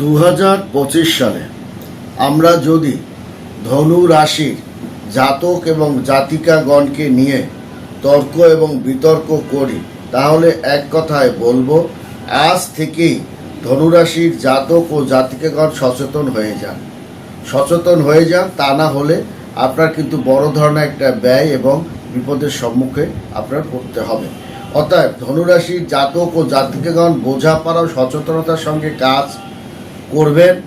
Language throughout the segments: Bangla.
দু হাজার পঁচিশ সালে আমরা যদি ধনু রাশির জাতক এবং জাতিকাগণকে নিয়ে তর্ক এবং বিতর্ক করি, তাহলে এক কথায় বলব, আজ থেকেই ধনুরাশির জাতক ও জাতিকাগণ সচেতন হয়ে যান। সচেতন হয়ে যান, তা না হলে আপনার কিন্তু বড় ধরনের একটা ব্যয় এবং বিপদের সম্মুখে আপনার পড়তে হবে। অতএব ধনুরাশির জাতক ও জাতিকাগণ বোঝাপড়া ও সচেতনতার সঙ্গে কাজ করবেন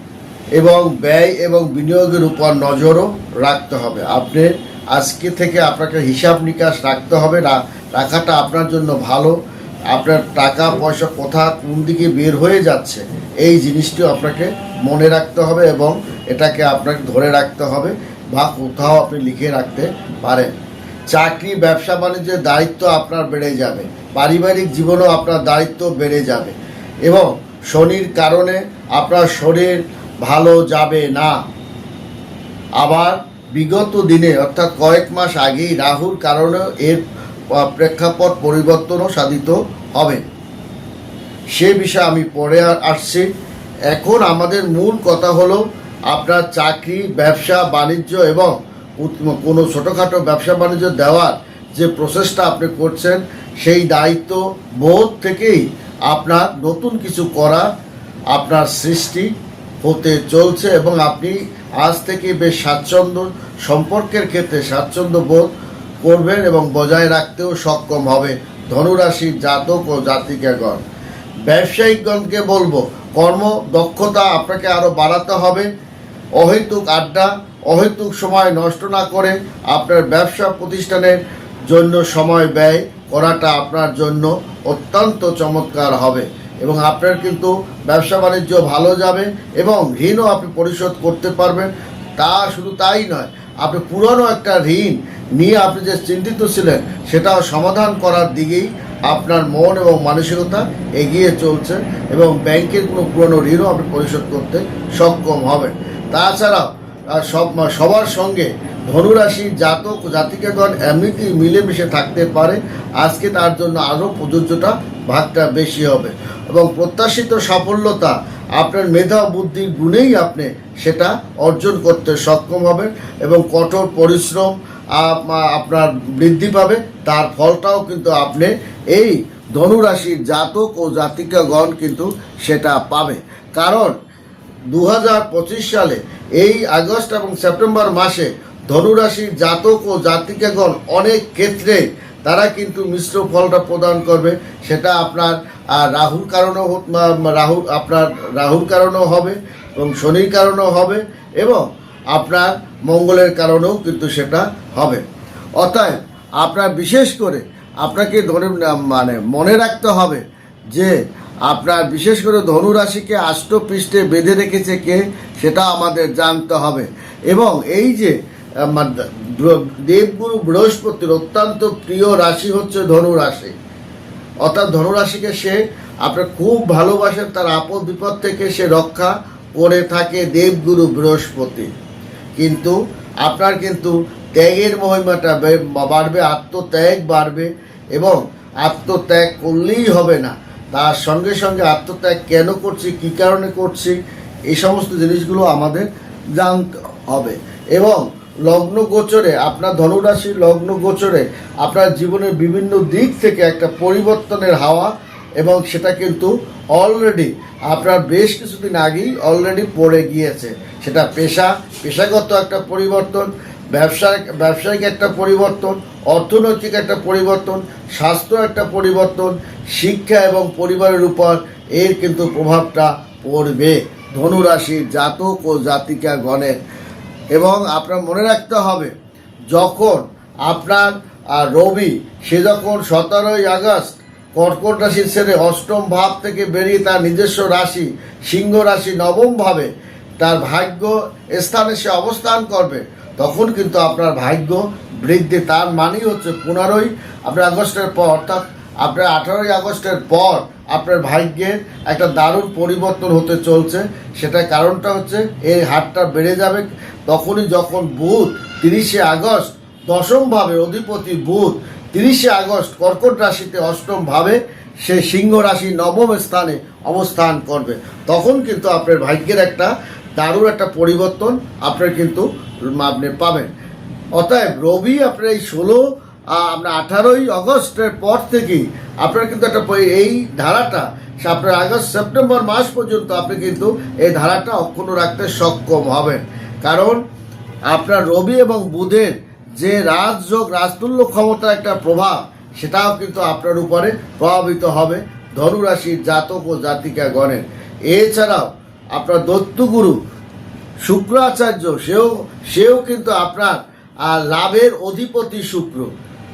এবং ব্যয় এবং বিনিয়োগের উপর নজরও রাখতে হবে। আপনি আজকে থেকে আপনাকে হিসাব নিকাশ রাখতে হবে। রা- রাখাটা আপনার জন্য ভালো। আপনার টাকা, পয়সা কোথা, কোন দিকে বের হয়ে যাচ্ছে, এই জিনিসটিও আপনাকে মনে রাখতে হবে এবং এটাকে আপনাকে ধরে রাখতে হবে বা কোথাও আপনি লিখে রাখতে পারেন। চাকরি, ব্যবসা বাণিজ্যের দায়িত্ব আপনার বেড়ে যাবে। পারিবারিক জীবনেও আপনার দায়িত্ব বেড়ে যাবে এবং শনির কারণে আপনার শরীর ভালো যাবে না। আবার বিগত দিনে, অর্থাৎ কয়েক মাস আগেই রাহুর কারণে এর প্রেক্ষাপট পরিবর্তনও সাধিত হবে। সে বিষয়ে আমি পরে আসছি। এখন আমাদের মূল কথা হলো আপনার চাকরি, ব্যবসা, বাণিজ্য এবং কোনো ছোটোখাটো ব্যবসা বাণিজ্য দেওয়ার যে প্রসেসটা আপনি করছেন, সেই দায়িত্ব বোধ থেকেই আপনার নতুন কিছু করা আপনার সৃষ্টি হতে চলছে এবং আপনি আজ থেকে বেশ স্বাচ্ছন্দ্য সম্পর্কের ক্ষেত্রে স্বাচ্ছন্দ্য বোধ করবেন এবং বজায় রাখতেও সক্ষম হবে ধনুরাশির জাতক ও জাতিকাগণ। ব্যবসায়িকগণকে বলব কর্ম দক্ষতা আপনাকে আরও বাড়াতে হবে। অহেতুক আড্ডা, অহেতুক সময় নষ্ট না করে আপনার ব্যবসা প্রতিষ্ঠানের জন্য সময় ব্যয় করাটা আপনার জন্য অত্যন্ত চমৎকার হবে। এবং আপনার কিন্তু ব্যবসা বাণিজ্য ভালো যাবে এবং ঋণও আপনি পরিশোধ করতে পারবেন। তা শুধু তাই নয়, আপনি পুরনো একটা ঋণ নিয়ে আপনি যে চিন্তিত ছিলেন, সেটাও সমাধান করার দিকেই আপনার মন এবং মানসিকতা এগিয়ে চলছে এবং ব্যাংকের কোনো পুরনো ঋণও আপনি পরিশোধ করতে সক্ষম হবেন। তাছাড়াও সব, সবার সঙ্গে ধনুরাশি জাতক জাতিকাগণ এমনিতেই মিলেমিশে থাকতে পারে। আজকে তার জন্য আরও প্রযোজ্যতা ভাগটা বেশি হবে। এবং প্রত্যাশিত সাফল্যতা আপনার মেধা বুদ্ধির গুণেই আপনি সেটা অর্জন করতে সক্ষম হবেন এবং কঠোর পরিশ্রম আপনার বৃদ্ধি পাবে। তার ফলটাও কিন্তু আপনি এই ধনুরাশির জাতক ও জাতিকাগণ কিন্তু সেটা পাবে। কারণ দু হাজার পঁচিশ সালে এই আগস্ট এবং সেপ্টেম্বর মাসে ধনুরাশির জাতক ও জাতিকাগণ অনেক ক্ষেত্রে তারা কিন্তু মিশ্র ফলটা প্রদান করবে। সেটা আপনার রাহুর কারণেও রাহুর, আপনার রাহুর কারণেও হবে এবং শনির কারণেও হবে এবং আপনার মঙ্গলের কারণেও কিন্তু সেটা হবে। অতএব আপনার বিশেষ করে আপনাকে ধরে মানে মনে রাখতে হবে যে আপনার বিশেষ করে ধনুরাশিকে আষ্টপৃষ্ঠে বেঁধে রেখেছে কে? সেটা আমাদের জানতে হবে। এবং এই যে দ- দেবগুরু বৃহস্পতির অত্যন্ত প্রিয় রাশি হচ্ছে ধনুরাশি। অর্থাৎ ধনুরাশিকে সে আপনার খুব ভালোবাসেন তার আপদ বিপদ থেকে সে রক্ষা করে থাকে দেবগুরু বৃহস্পতি। কিন্তু আপনার কিন্তু ত্যাগের মহিমাটা বাড়বে, আত্মত্যাগ বাড়বে এবং আত্মত্যাগ করলেই হবে না। তার সঙ্গে সঙ্গে আত্মত্যাগ কেন করছি, কী কারণে করছি, এই সমস্ত জিনিসগুলো আমাদের জানতে হবে। এবং লগ্ন গোচরে, আপনার ধনুরাশির লগ্ন গোচরে, আপনার জীবনের বিভিন্ন দিক থেকে একটা পরিবর্তনের হাওয়া এবং সেটা কিন্তু অলরেডি আপনার বেশ কিছুদিন আগেই অলরেডি পড়ে গিয়েছে। সেটা পেশা, পেশাগত একটা পরিবর্তন ব্যবসা ব্যবসায়িক একটা পরিবর্তন, অর্থনৈতিক একটা পরিবর্তন, স্বাস্থ্য একটা পরিবর্তন, শিক্ষা এবং পরিবারের উপর এর কিন্তু প্রভাবটা পড়বে। ধনুরাশির জাতক ও জাতিকা গণের এবং আপনার মনে রাখতে হবে, যখন আপনার রবি, সে যখন সতেরোই আগস্ট কর্কট রাশি ছেড়ে অষ্টম ভাব থেকে বেরিয়ে তার নিজস্ব রাশি, সিংহ রাশি নবম ভাবে তার ভাগ্য স্থানে সে অবস্থান করবে, তখন কিন্তু আপনার ভাগ্য বৃদ্ধি। তার মানেই হচ্ছে পনেরোই আপনার আগস্টের পর, অর্থাৎ আপনার আঠারোই আগস্টের পর আপনার ভাগ্যের একটা দারুণ পরিবর্তন হতে চলছে। সেটার কারণটা হচ্ছে এই হারটা বেড়ে যাবে। তখনই যখন বুধ তিরিশে আগস্ট, দশম ভাবে অধিপতি বুধ তিরিশে আগস্ট কর্কট রাশিতে অষ্টম ভাবে সে সিংহ রাশি নবম স্থানে অবস্থান করবে। তখন কিন্তু আপনার ভাগ্যের একটা দারুণ একটা পরিবর্তন আপনার কিন্তু আপনি পাবেন। অতএব রবি আপনার এই ষোলো আপনার আঠারোই আগস্টের পর থেকেই আপনার কিন্তু একটা এই ধারাটা আপনার আগস্ট, সেপ্টেম্বর মাস পর্যন্ত আপনি কিন্তু এই ধারাটা অক্ষুণ্ণ রাখতে সক্ষম হবেন। কারণ আপনার রবি এবং বুধের যে রাজযোগ, রাজতুল্য ক্ষমতার একটা প্রভাব, সেটাও কিন্তু আপনার উপরে প্রভাবিত হবে ধনুরাশির জাতক ও জাতিকা গণের এছাড়াও আপনার দত্তগুরু শুক্রাচার্য, সেও সেও কিন্তু আপনার লাভের অধিপতি শুক্র।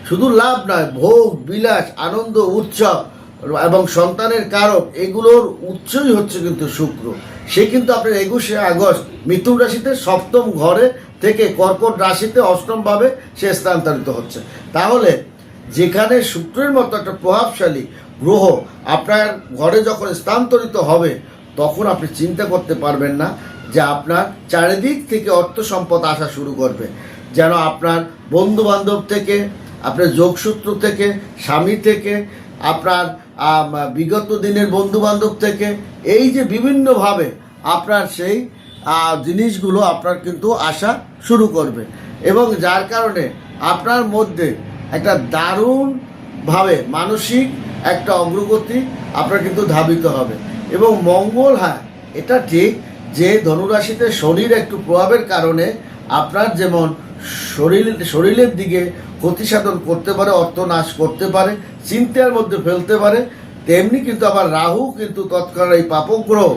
শুধু লাভ নয়, ভোগ, বিলাস, আনন্দ, উৎসব এবং সন্তানের কারক, এগুলোর উৎসই হচ্ছে কিন্তু শুক্র। সে কিন্তু আপনার একুশে আগস্ট মিথুন রাশিতে সপ্তম ঘরে থেকে কর্কট রাশিতে অষ্টমভাবে সে স্থানান্তরিত হচ্ছে। তাহলে যেখানে শুক্রের মতো একটা প্রভাবশালী গ্রহ আপনার ঘরে যখন স্থানান্তরিত হবে, তখন আপনি চিন্তা করতে পারবেন না যে আপনার চারিদিক থেকে অর্থ সম্পদ আসা শুরু করবে। যেন আপনার বন্ধু বান্ধব থেকে আপনার যোগসূত্র থেকে, স্বামী থেকে, আপনার বিগত দিনের বন্ধু বান্ধব থেকে, এই যে বিভিন্নভাবে আপনার সেই জিনিসগুলো আপনার কিন্তু আসা শুরু করবে। এবং যার কারণে আপনার মধ্যে একটা দারুণভাবে মানসিক একটা অগ্রগতি আপনার কিন্তু ধাবিত হবে। এবং মঙ্গল হ্যাঁ এটা ঠিক যে ধনুরাশিতে শনির একটু প্রভাবের কারণে আপনার যেমন শরীর, শরীরের দিকে ক্ষতি সাধন করতে পারে অর্থ নাশ করতে পারে, চিন্তার মধ্যে ফেলতে পারে, তেমনি কিন্তু আবার রাহু কিন্তু তৎকাল এই পাপক গ্রহ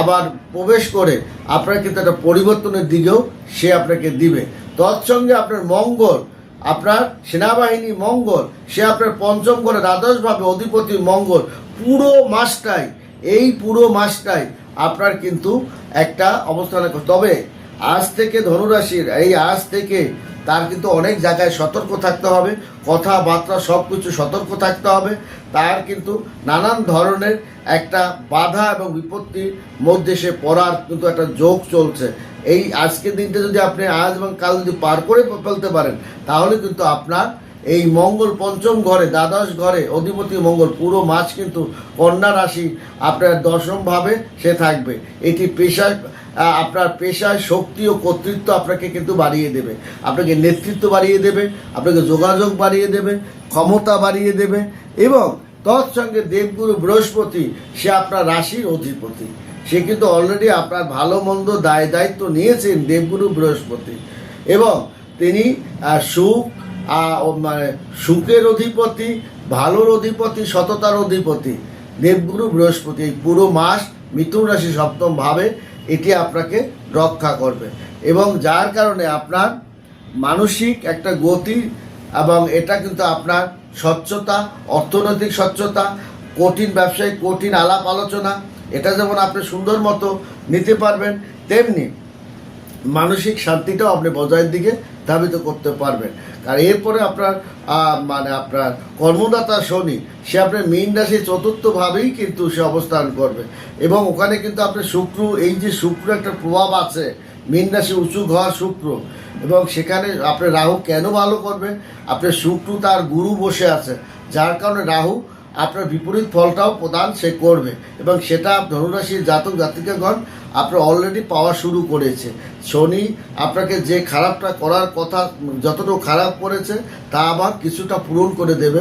আবার প্রবেশ করে, আপনার কিন্তু একটা পরিবর্তনের দিকেও সে আপনাকে দিবে। তৎসঙ্গে আপনার মঙ্গল, আপনার সেনাবাহিনী মঙ্গল, সে আপনার পঞ্চম ঘরে দ্বাদশভাবে অধিপতি মঙ্গল, পুরো মাসটাই, এই পুরো মাসটাই আপনার কিন্তু একটা অবস্থান তবে আজ থেকে ধনুরাশির, এই আজ থেকে তার কিন্তু অনেক জায়গায় সতর্ক থাকতে হবে, কথাবার্তা সব কিছু সতর্ক থাকতে হবে। তার কিন্তু নানান ধরনের একটা বাধা এবং বিপত্তির মধ্যে সে পড়ার কিন্তু একটা যোগ চলছে। এই আজকের দিনটা যদি আপনি আজ এবং কাল যদি পার করে ফেলতে পারেন, তাহলে কিন্তু আপনার এই মঙ্গল পঞ্চম ঘরে, দ্বাদশ ঘরে, অধিপতি মঙ্গল, পুরো মাছ কিন্তু কন্যা রাশি আপনার দশমভাবে সে থাকবে। এটি পেশায় আপনার পেশায় শক্তি ও কর্তৃত্ব আপনাকে কিন্তু বাড়িয়ে দেবে। আপনাকে নেতৃত্ব বাড়িয়ে দেবে, আপনাকে যোগাযোগ বাড়িয়ে দেবে, ক্ষমতা বাড়িয়ে দেবে এবং তৎসঙ্গে দেবগুরু বৃহস্পতি, সে আপনার রাশির অধিপতি। সে কিন্তু অলরেডি আপনার ভালো মন্দ দায় দায়িত্ব নিয়েছেন দেবগুরু বৃহস্পতি। এবং তিনি সুখ মানে সুখের অধিপতি, ভালোর অধিপতি, সততার অধিপতি। দেবগুরু বৃহস্পতি, এই পুরো মাস মিথুন রাশি সপ্তম ভাবে এটি আপনাকে রক্ষা করবে। এবং যার কারণে আপনার মানসিক একটা গতি এবং এটা কিন্তু আপনার স্বচ্ছতা, অর্থনৈতিক স্বচ্ছতা, কঠিন ব্যবসায়িক, কঠিন আলাপ আলোচনা, এটা যেমন আপনি সুন্দর মতো নিতে পারবেন, তেমনি মানসিক শান্তিটাও আপনি বজায়ের দিকে ধাবিত করতে পারবেন। আর এরপরে আপনার মানে আপনার কর্মদাতা শনি, সে আপনার মীন রাশি চতুর্থভাবেই কিন্তু সে অবস্থান করবে। এবং ওখানে কিন্তু আপনার শুক্র, এই যে শুক্র একটা প্রভাব আছে, মীন রাশি উঁচু ঘর শুক্র, এবং সেখানে আপনার রাহু কেন ভালো করবে? আপনার শুক্র তার গুরু বসে আছে, যার কারণে রাহু আপনার বিপরীত ফলটাও প্রদান সে করবে। এবং সেটা ধনুরাশির জাতক জাতিকাগণ আপনার অলরেডি পাওয়া শুরু করেছে। শনি আপনাকে যে খারাপটা করার কথা যতটুকু খারাপ করেছে, তা আবার কিছুটা পূরণ করে দেবে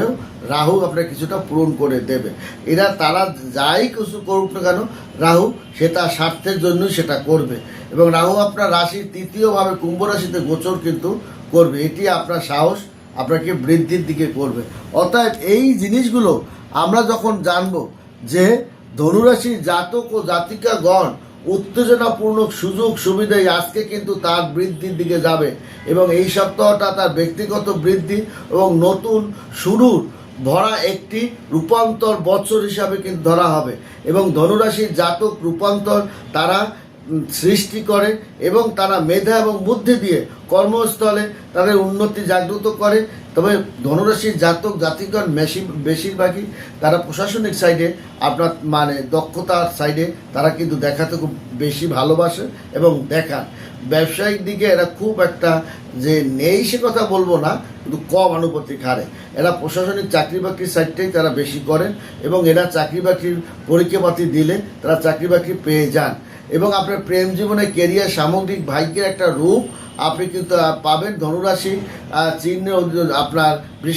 রাহু আপনার কিছুটা পূরণ করে দেবে। এরা তারা যাই কিছু করুক না কেন, রাহু সেটা স্বার্থের জন্যই সেটা করবে। এবং রাহু আপনার রাশির তৃতীয়ভাবে কুম্ভ রাশিতে গোচর কিন্তু করবে। এটি আপনার সাহস আপনাকে বৃদ্ধির দিকে করবে। অর্থাৎ এই জিনিসগুলো আমরা যখন জানব যে ধনুরাশির জাতক ও জাতিকাগণ উত্তেজনাপূর্ণ সুযোগ সুবিধাই আজকে কিন্তু তার বৃদ্ধির দিকে যাবে এবং এই সপ্তাহটা তার ব্যক্তিগত বৃদ্ধি এবং নতুন শুরুর ভরা একটি রূপান্তর বছর হিসাবে কিন্তু ধরা হবে এবং ধনুরাশির জাতক রূপান্তর তারা সৃষ্টি করে এবং তারা মেধা এবং বুদ্ধি দিয়ে কর্মস্থলে তাদের উন্নতি জাগ্রত করে। তবে ধনুরাশির জাতক, জাতিগণ বেশি বেশিরভাগই তারা প্রশাসনিক সাইডে আপনার মানে দক্ষতার সাইডে তারা কিন্তু দেখাতে খুব বেশি ভালোবাসে এবং দেখান। ব্যবসায়িক দিকে এরা খুব একটা যে নেই সে কথা বলব না, কিন্তু কম আনুপাতিক হারে। এরা প্রশাসনিক চাকরি বাকরির সাইডটাই তারা বেশি করেন এবং এরা চাকরি বাকরির পরীক্ষাপাতি দিলে তারা চাকরি বাকরি পেয়ে যান। এবং আপনার প্রেম জীবনে কেরিয়ার সামগ্রিক ভাগ্যের একটা রূপ আপনি কিন্তু পাবেন ধনুরাশি চিহ্ন আপনার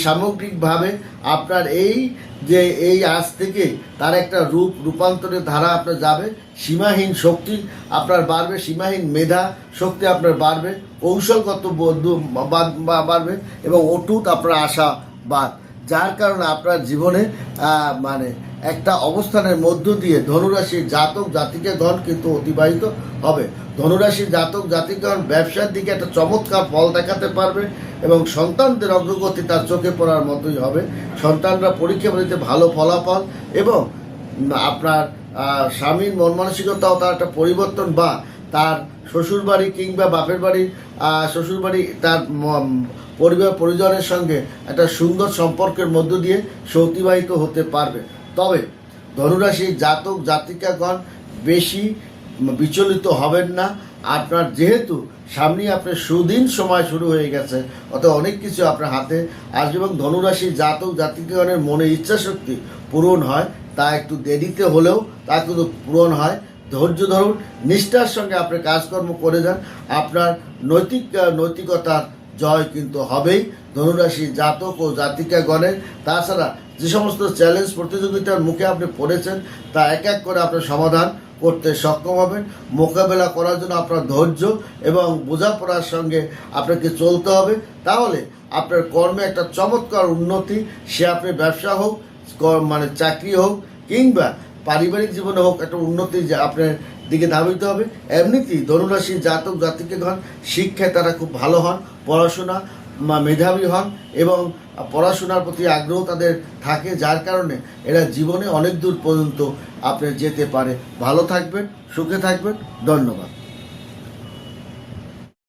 সামগ্রিকভাবে আপনার এই যে, এই আজ থেকে তার একটা রূপ, রূপান্তরের ধারা আপনার যাবে। সীমাহীন শক্তি আপনার বাড়বে, সীমাহীন মেধা শক্তি আপনার বাড়বে, কৌশলগত বাড়বে এবং অটুট আপনার আশা বাদ যার কারণে আপনার জীবনে মানে একটা অবস্থানের মধ্য দিয়ে ধনুরাশির জাতক জাতিকে ধন কিন্তু অতিবাহিত হবে। ধনুরাশির জাতক জাতিকাগণ ব্যবসার দিকে একটা চমৎকার ফল দেখাতে পারবে এবং সন্তানদের অগ্রগতি তার চোখে পড়ার মতোই হবে। সন্তানরা পরীক্ষা দিতে ভালো ফলাফল এবং আপনার স্বামীর মন মানসিকতাও তার একটা পরিবর্তন বা তার শ্বশুরবাড়ি কিংবা বাপের বাড়ি শ্বশুরবাড়ি তার পরিবার পরিজনের সঙ্গে একটা সুন্দর সম্পর্কের মধ্য দিয়ে সে অতিবাহিত হতে পারবে। তবে ধনুরাশি জাতক, জাতিকাগণ বেশি বিচলিত হবেন না। আপনার যেহেতু সামনে আপনার সুদিন সময় শুরু হয়ে গেছে অত অনেক কিছু আপনার হাতে আসবে এবং ধনুরাশি জাতক, জাতিকাগণের মনে ইচ্ছা শক্তি পূরণ হয়, তা একটু দেরিতে হলেও তা কিন্তু পূরণ হয়। ধৈর্য ধরুন, নিষ্ঠার সঙ্গে আপনি কাজকর্ম করে যান। আপনার নৈতিক, নৈতিকতার জয় কিন্তু হবেই। ধনুরাশি জাতক ও জাতিকাগণের। তাছাড়া যে সমস্ত চ্যালেঞ্জ প্রতিযোগিতার মুখে আপনি পড়েছেন, তা এক এক করে আপনার সমাধান করতে সক্ষম হবেন। মোকাবেলা করার জন্য আপনার ধৈর্য এবং বোঝাপড়ার সঙ্গে আপনাকে চলতে হবে। তাহলে আপনার কর্মে একটা চমৎকার উন্নতি, সে আপনি ব্যবসা হোক মানে চাকরি হোক, কিংবা পারিবারিক জীবনে হোক একটা উন্নতি যে আপনার দিকে ধাবিত হবে। এমনিতেই ধনুরাশির জাতক জাতিকে ধর শিক্ষায় তারা খুব ভালো হন, পড়াশোনা মেধাবী হন এবং পড়াশোনার প্রতি আগ্রহ তাদের থাকে, যার কারণে এরা জীবনে অনেক দূর পর্যন্ত আপনি যেতে পারে। ভালো থাকবেন, সুখে থাকবেন, ধন্যবাদ।